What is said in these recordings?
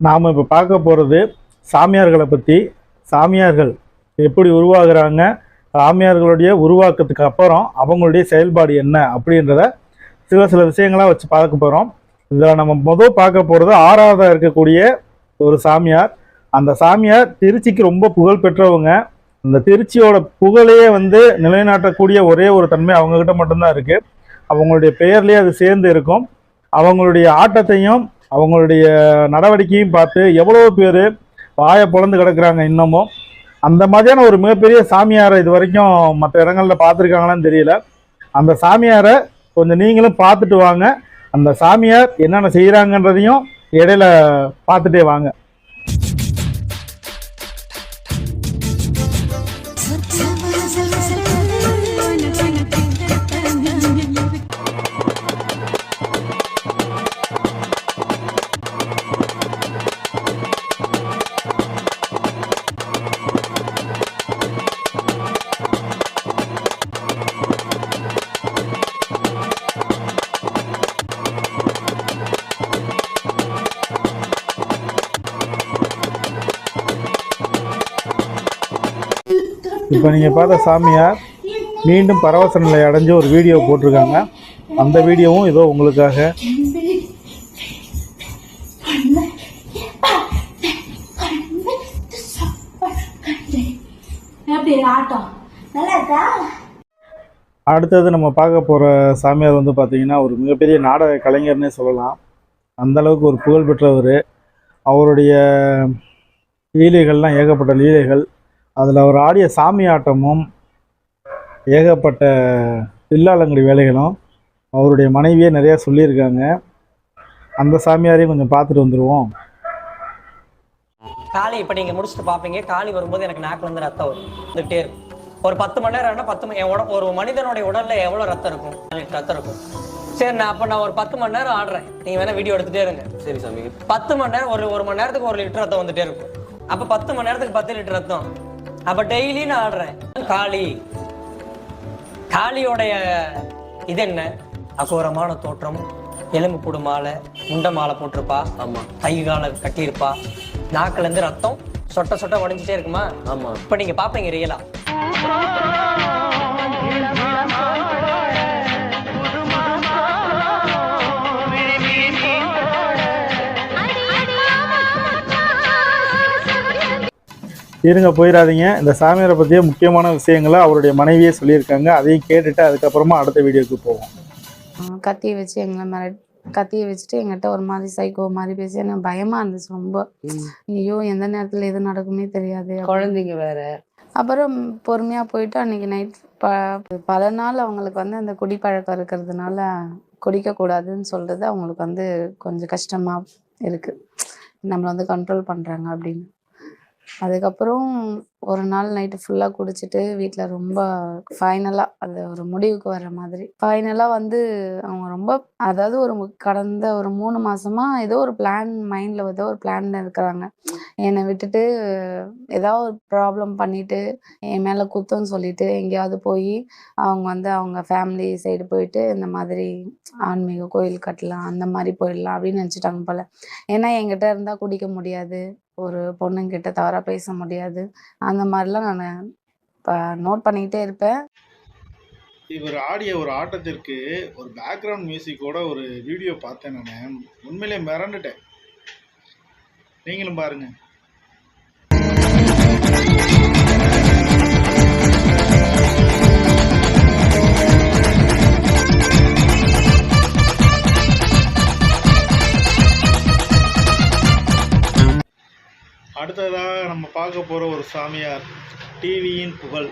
நாம் இப்போ பார்க்க போகிறது சாமியார்களை பற்றி சாமியார்கள் எப்படி உருவாகிறாங்க? சாமியார்களுடைய உருவாக்கத்துக்கு அப்புறம் அவங்களுடைய செயல்பாடு என்ன அப்படின்றத சில சில விஷயங்களாக வச்சு பார்க்க போகிறோம் இதில் நம்ம முதல் பார்க்க போகிறது ஆறாவதாக இருக்கக்கூடிய ஒரு சாமியார். அந்த சாமியார் திருச்சிக்கு ரொம்ப புகழ் பெற்றவங்க. அந்த திருச்சியோட புகழையே வந்து நிலைநாட்டக்கூடிய ஒரே ஒரு தன்மை அவங்கக்கிட்ட மட்டும்தான் இருக்குது அவங்களுடைய பெயர்லேயே அது சேர்ந்து இருக்கும். அவங்களுடைய ஆட்டத்தையும் அவங்களுடைய நடவடிக்கையும் பார்த்து எவ்வளோ பேர் வாயை பொழந்து கிடக்குறாங்க இன்னமும். அந்த மாதிரியான ஒரு மிகப்பெரிய சாமியாரை இது வரைக்கும் மற்ற இடங்களில் பார்த்துருக்காங்களான்னு தெரியல. அந்த சாமியாரை கொஞ்சம் நீங்களும் பார்த்துட்டு வாங்க. அந்த சாமியார் என்னென்ன செய்கிறாங்கன்றதையும் இடையில பார்த்துட்டே வாங்க. இப்போ நீங்கள் பார்த்த சாமியார் மீண்டும் பரவச நிலை அடைஞ்சு ஒரு வீடியோ போட்டிருக்காங்க. அந்த வீடியோவும் இதோ உங்களுக்காக. அடுத்தது நம்ம பார்க்க போகிற சாமியார் வந்து பார்த்தீங்கன்னா ஒரு மிகப்பெரிய நாடக கலைஞர்னே சொல்லலாம். அந்த அளவுக்கு ஒரு புகழ் பெற்றவர் அவருடைய லீலைகள்லாம் ஏகப்பட்ட லீலைகள். அதில் அவர் ஆடிய சாமி ஆட்டமும் ஏகப்பட்ட தில்லாலங்கடி வேலைகளும் அவருடைய மனைவியே நிறையா சொல்லியிருக்காங்க. அந்த சாமியாரையும் கொஞ்சம் பார்த்துட்டு வந்துடுவோம் காளி இப்போ நீங்கள் முடிச்சுட்டு பார்ப்பீங்க காளி வரும்போது எனக்கு நாக்கில் இருந்து ரத்தம் வந்துகிட்டே இருக்கும். ஒரு பத்து மணி நேரம் ஆனால் பத்து மணி என் உட ஒரு மனிதனுடைய உடல்ல எவ்வளோ ரத்தம் இருக்கும்? ரத்தம் இருக்கும். சரி நான் அப்போ நான் ஒரு பத்து மணி நேரம் ஆடுறேன். நீங்கள் வேணா வீடியோ எடுத்துகிட்டே இருங்க. சரி சாமி. பத்து மணி நேரம் ஒரு ஒரு மணி நேரத்துக்கு ஒரு லிட்டர் ரத்தம் வந்துட்டே இருக்கும். அப்போ பத்து மணி நேரத்துக்கு பத்து லிட்டர் ரத்தம். அப்போ டெய்லி நான் ஆடுறேன். காளி காளியோடைய இது என்ன? அகோரமான தோற்றம். எலும்பு கூடு மாலை முண்டை மாலை போட்டிருப்பா. ஆமா. கை காலை கட்டியிருப்பா. நாக்குல இருந்து ரத்தம் சொட்ட சொட்ட உடஞ்சிட்டே இருக்குமா? ஆமா. இப்ப நீங்க பாப்பீங்க ரியலா இருங்க போயிடாதீங்க. இந்த சாமியாரை பற்றிய முக்கியமான விஷயங்களை அவருடைய மனைவியே சொல்லியிருக்காங்க. அதையும் கேட்டுட்டு அதுக்கப்புறமா அடுத்த வீடியோக்கு போவோம். கத்தியை வச்சு எங்களை மிரட் கத்தியை வச்சுட்டு எங்கிட்ட ஒரு மாதிரி சைக்கோ மாதிரி பேசி எனக்கு பயமா இருந்துச்சு ரொம்ப. ஐயோ எந்த நேரத்துல எது நடக்குமே தெரியாது குழந்தைங்க வேற. அப்புறம் பொறுமையா போயிட்டு அன்னைக்கு நைட் ப பல நாள் அவங்களுக்கு வந்து அந்த குடிப்பழக்கம் இருக்கிறதுனால குடிக்க கூடாதுன்னு சொல்றது அவங்களுக்கு வந்து கொஞ்சம் கஷ்டமா இருக்கு. நம்மளை வந்து கண்ட்ரோல் பண்றாங்க அப்படின்னு. அதுக்கப்புறம் ஒரு நாள் நைட்டு ஃபுல்லாக குடிச்சிட்டு வீட்டில் ரொம்ப ஃபைனலாக அது ஒரு முடிவுக்கு வர்ற மாதிரி. ஃபைனலாக வந்து அவங்க ரொம்ப அதாவது ஒரு கடந்த ஒரு மூணு மாசமா ஏதோ ஒரு பிளான் மைண்டில் ஏதோ ஒரு பிளான் இருக்கிறாங்க. என்னை விட்டுட்டு ஏதாவது ஒரு ப்ராப்ளம் பண்ணிட்டு என் மேலே குத்தம்னு சொல்லிட்டு எங்கேயாவது போய் அவங்க வந்து அவங்க ஃபேமிலி சைடு போயிட்டு இந்த மாதிரி ஆன்மீக கோயில் கட்டலாம் அந்த மாதிரி போயிடலாம் அப்படின்னு நினச்சிட்டாங்க போல. ஏன்னா என்கிட்ட இருந்தால் குடிக்க முடியாது. ஒரு பொண்ணுங்கிட்ட தவறாக பேச முடியாது. அந்த மாதிரிலாம் நான் இப்போ நோட் பண்ணிக்கிட்டே இருப்பேன். இவர் ஆடிய ஒரு ஆட்டத்திற்கு ஒரு பேக்ரவுண்ட் மியூசிக்கோட ஒரு வீடியோ பார்த்தேன் நான். உண்மையிலே மிரண்டுட்டேன். நீங்களும் பாருங்கள் அடுத்ததாக நம்ம பார்க்க போகிற ஒரு சாமியார் டிவியின் புகழ்.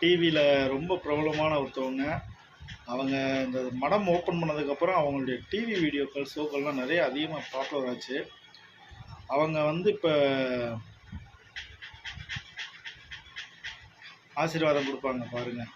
டிவியில் ரொம்ப பிரபலமான ஒருத்தவங்க. அவங்க இந்த மடம் ஓப்பன் பண்ணதுக்கப்புறம் அவங்களுடைய டிவி வீடியோக்கள் ஷோக்கள்லாம் நிறைய அதிகமாக பாப்புலர் ஆச்சு. அவங்க வந்து இப்போ ஆசீர்வாதம் கொடுப்பாங்க பாருங்கள்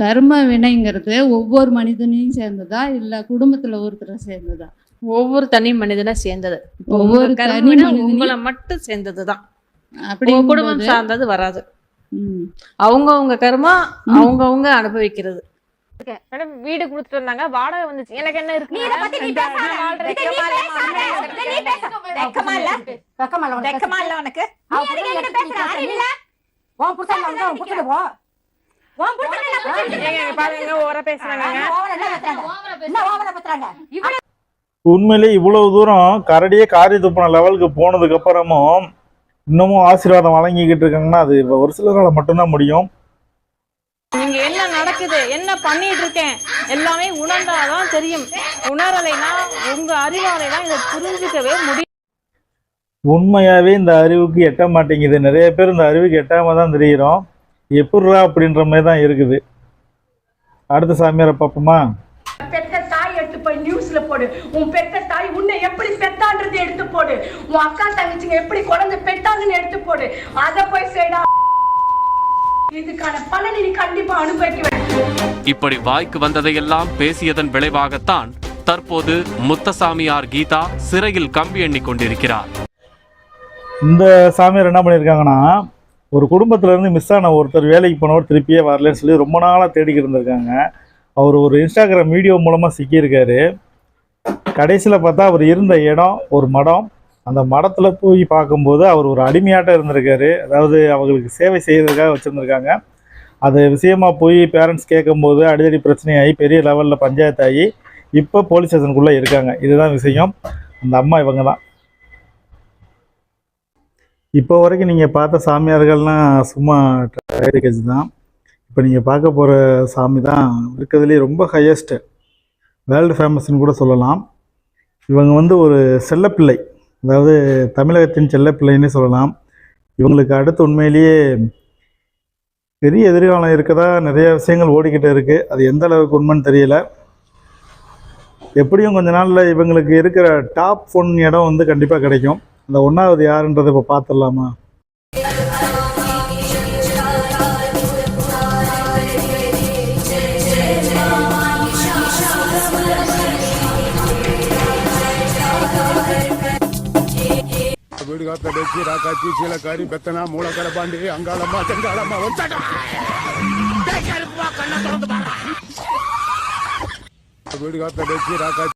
கர்ம வினைங்கிறது ஒவ்வொரு மனிதனையும் சேர்ந்ததா இல்ல குடும்பத்துல ஒருத்தரை சேர்ந்ததா? ஒவ்வொரு தனி மனிதனை சேர்ந்தது. ஒவ்வொரு உங்களை மட்டும் சேர்ந்ததுதான். அப்படி குடும்பம் சார்ந்தது வராது. அவங்கவுங்க கர்மா அவங்கவுங்க அனுபவிக்கிறது. வீடு கொடுத்துட்டு இருந்தாங்க வாடகை வந்துச்சு. எனக்கு என்ன இருக்கு? வெக்கமா இல்ல? வெக்கமா இல்ல உனக்கு? நீ எதுக்கு என்கிட்ட பேசுற? அறிவில்ல? உன் புருஷன் வந்து உன் புருஷனை போ. உன் புருஷனை நான் புடிச்சிட்டு ஏங்க இங்க பாருங்க ஓர பேசுறாங்க என்ன ஓவரா என்ன பேசுறாங்க? என்ன ஓவரா பேசுறாங்க? இவ்வளவு உண்மையிலே இவ்வளவு தூரம் கரடியே காரி துப்பின லெவலுக்கு போனதுக்கு அப்புறமும் இன்னமும் ஆசீர்வாதம் வழங்கிக்கிட்டு இருக்காங்கன்னா அது ஒரு சிலரால் மட்டும்தான் முடியும் நீங்க என்ன நடக்குது? என்ன பண்ணிட்டு இருக்கேன் எல்லாமே உணர்ந்தாதான் தெரியும். உணரலைன்னா உங்க அறிவாலை தான் இதை புரிஞ்சுக்கவே முடியும். உண்மையாவே இந்த அறிவுக்கு எட்ட மாட்டேங்குது. நிறைய பேர் இந்த அறிவுக்கு எட்டாம தான் தெரிகிறோம் எப்படிரா அப்படின்ற மாதிரி தான் இருக்குது. அடுத்த சாமியாரை பார்ப்போமா? பெத்த தாய் எடுத்து போய் நியூஸ்ல போடு. உன் பெத்த தாய் உன்னை எப்படி பெத்தான்றது எடுத்து போடு. உன் அக்கா தங்கச்சிங்க எப்படி குழந்தை பெத்தாங்கன்னு எடுத்து போடு. அத போய் செய்டா இதுக்கான பலனை நீ கண்டிப்பா அனுபவிக்க வேண்டும். இப்படி வாய்க்கு வந்ததையெல்லாம் பேசியதன் விளைவாகத்தான் தற்போது முத்தசாமியார் கீதா சிறையில் கம்பி எண்ணிக் கொண்டிருக்கிறார். இந்த சாமியார் என்ன பண்ணியிருக்காங்கன்னா ஒரு குடும்பத்துல இருந்து மிஸ் ஆன ஒருத்தர் வேலைக்கு போனவர் திருப்பியே வரலன்னு சொல்லி ரொம்ப நாளாக தேடிக்கிட்டு இருந்திருக்காங்க. அவர் ஒரு இன்ஸ்டாகிராம் வீடியோ மூலமாக சிக்கியிருக்காரு. கடைசியில் பார்த்தா அவர் இருந்த இடம் ஒரு மடம் அந்த மடத்தில் போய் பார்க்கும்போது அவர் ஒரு அடிமையாட்டம் இருந்திருக்காரு. அதாவது அவங்களுக்கு சேவை செய்கிறதுக்காக வச்சுருந்துருக்காங்க. அது விஷயமா போய் பேரண்ட்ஸ் கேட்கும்போது அடிதடி பிரச்சனையாகி பெரிய லெவலில் பஞ்சாயத்து ஆகி இப்போ போலீஸ் ஸ்டேஷனுக்குள்ளே இருக்காங்க. இதுதான் விஷயம். அந்த அம்மா இவங்க தான் இப்போ வரைக்கும் நீங்கள் பார்த்த சாமியார்கள்லாம் சும்மா டயரிகேஜ் தான். இப்போ நீங்கள் பார்க்க போகிற சாமி தான் இருக்கிறதுலே ரொம்ப ஹையஸ்ட்டு வேர்ல்டு ஃபேமஸ்ன்னு கூட சொல்லலாம். இவங்க வந்து ஒரு செல்லப்பிள்ளை. அதாவது தமிழகத்தின் செல்லப்பிள்ளைன்னே சொல்லலாம். இவங்களுக்கு அடுத்து உண்மையிலேயே பெரிய எதிர்காலம் இருக்கதா? நிறைய விஷயங்கள் ஓடிக்கிட்டு இருக்குது அது எந்த அளவுக்கு உண்மைன்னு தெரியல. எப்படியும் கொஞ்ச நாளில் இவங்களுக்கு இருக்கிற டாப் ஒன் இடம் வந்து கண்டிப்பாக கிடைக்கும். அந்த ஒன்றாவது யாருன்றதை இப்போ பார்த்துடலாமா? வீடு காத்த பெச்சி ராக்காச்சி சீலக்காரி பெத்தனா மூலக்கர பாண்டி அங்காளம்மா செங்காளம்மா ஒத்தடா வீடு காத்த பெச்சி ராக்காச்சி